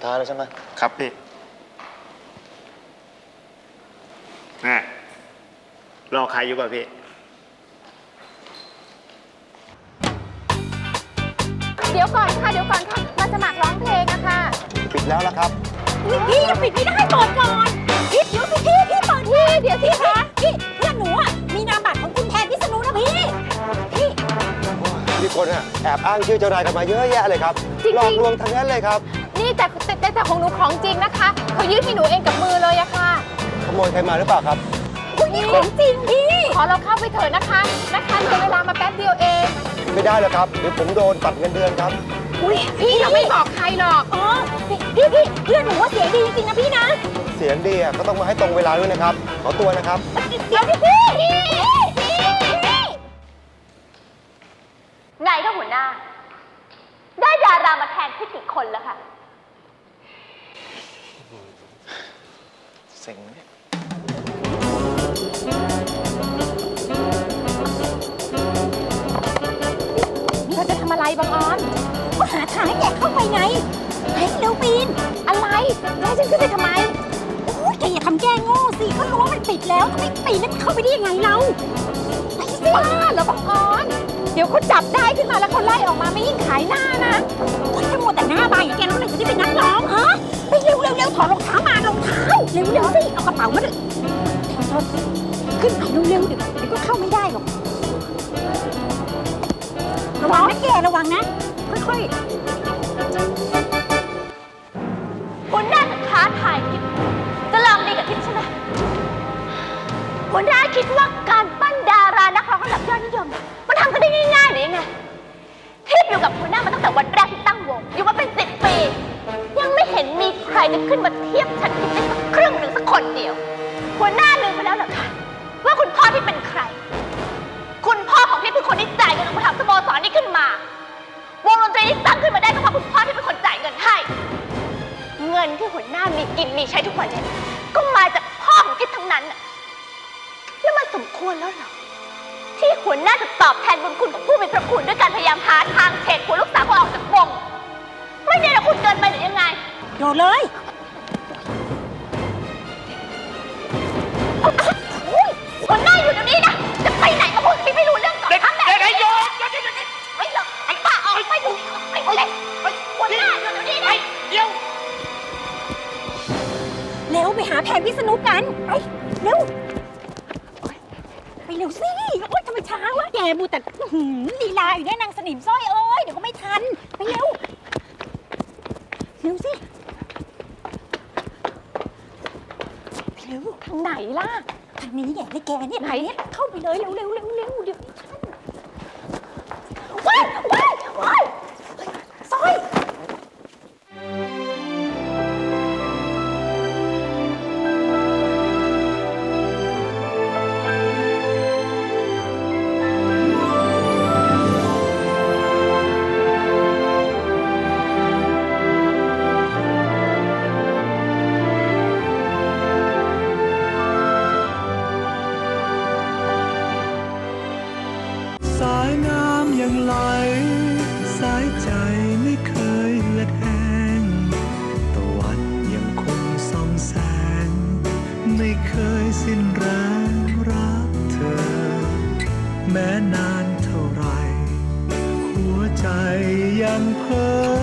แล้วใช่ไหมครับพี่แม่รอใครอยู่ป่ะพี่ เดี๋ยวก่อนค่ะ เดี๋ยวก่อนค่ะ มาสมัครร้องเพลงอะค่ะปิดแล้วละครับพี่ยังปิดไม่ได้เปิดก่อนพี่เดี๋ยวสิพี่พี่เปิดพี่เดี๋ยวสิคะพี่เพื่อนหนูอะมีนามบัตรของคุณแทนพิษณุนะพี่พี่ มีคนอะแอบอ้างชื่อเจ้านายกันมาเยอะแยะเลยครับจริงๆ หลอกลวงทั้งนั้นเลยครับนี่ แต่แต่แต่แต่ของหนูของจริงนะคะ เขายื่นให้หนูเองกับมือเลยอะค่ะขโมยใครมาหรือเปล่าครับคุณนี่ของจริงพี่ขอเราเข้าไปเถอะนะคะ นะคะเหลือเวลามาแป๊บเดียวเอง ไม่ได้แล้วครับ เดี๋ยวผมโดนตัดเงินเดือนครับ อุ้ยพี่เราไม่บอกใครหรอกอ๋อพี่พี่พี่เพื่อนหนูว่าเสียงดีจริงๆนะพี่นะ เสียงดีอะก็ต้องมาให้ตรงเวลาด้วยนะครับ ขอตัวนะครับ เดี๋ยวพี่พี่พี่พี่ไงก็หัวหน้า ได้ดารามาแทนที่กี่คนแล้วคะ ซ็งเนี่ยเธอจะทำอะไรบางออน ก็หาทางให้แกเข้าไปไงให้ยเร็วปีน อะไรแล้วฉันขึ้นไปทำไม โอ้ยแกอย่าทำแกโง่สิก็รู้ว่ามันปิดแล้วจะไม่ปีนแล้วมันเข้าไปได้ยังไงเราไปสิบ้าเหรอบางออน เดี๋ยวเขาจับได้ขึ้นมาแล้วเขาไล่ออกมาไม่ยิ่งขายหน้านะคนจะมัวแต่หน้าบานอย่างแกแล้วไหนจะได้เป็นนักร้องฮะ เร็วเร็วสิเอากระเป๋ามาดิถอดขึ้นไปเร็วเร็วเดี๋ยวเดี๋ยวก็เข้าไม่ได้หรอกระวังนะแกระวังนะ ค่อยหัวหน้าจะท้าทายทิพย์จะลองดีกับทิพย์ใช่ไหมหัวหน้าคิดว่าการปั้นดารานักร้องระดับยอดนิยม มันทำกันได้ง่ายๆหรือยังไงทิพย์อยู่กับหัวหน้ามาตั้งแต่วันแรกที่ตั้งวง อยู่มาเป็นสิบปี ยังไม่เห็นมีใครจะขึ้นมาเทียบฉันทิพย์ได้สัก หัวหน้าลืมไปแล้วเหรอคะว่าคุณพ่อที่เป็นใคร คุณพ่อของทิพย์คือคนที่จ่ายเงินลงมาทำสโมสรนี้ขึ้นมา วงดนตรีที่ตั้งขึ้นมาได้ก็เพราะคุณพ่อที่เป็นคนจ่ายเงินให้ เงินที่หัวหน้ามีกินมีใช้ทุกวันเนี่ยก็มาจากพ่อของทิพย์ทั้งนั้นน่ะแล้วมันสมควรแล้วเหรอที่หัวหน้าจะตอบแทนบุญคุณของผู้มีพระคุณด้วยการพยายามหาทางเฉดหัวลูกสาวของเราออกจากวง ไม่ได้ละคุณเกินไปหรือยังไง โดดเลย ไปหาแทนพิษณุกัน ไปเร็ว ไปเร็วสิ โอ๊ยทำไมช้าวะ แกบูแต่อื้อหือลีลาอยู่เนี่ยนางสนิมสร้อยเอ้ย เดี๋ยวก็ไม่ทัน ไปเร็ว เร็วสิ ไปเร็ว ทางไหนล่ะ ทางนี้แกในแกเนี่ยไหนเข้าไปเลยเร็วเร็วเร็วเร็วเดี๋ยวไม่ทัน ยังไหล สายใจไม่เคยเหือดแห้งตะวันยังคงส่องแสง ไม่เคยสิ้นแรงรักเธอ แม้นานเท่าไร หัวใจยังเพ้อ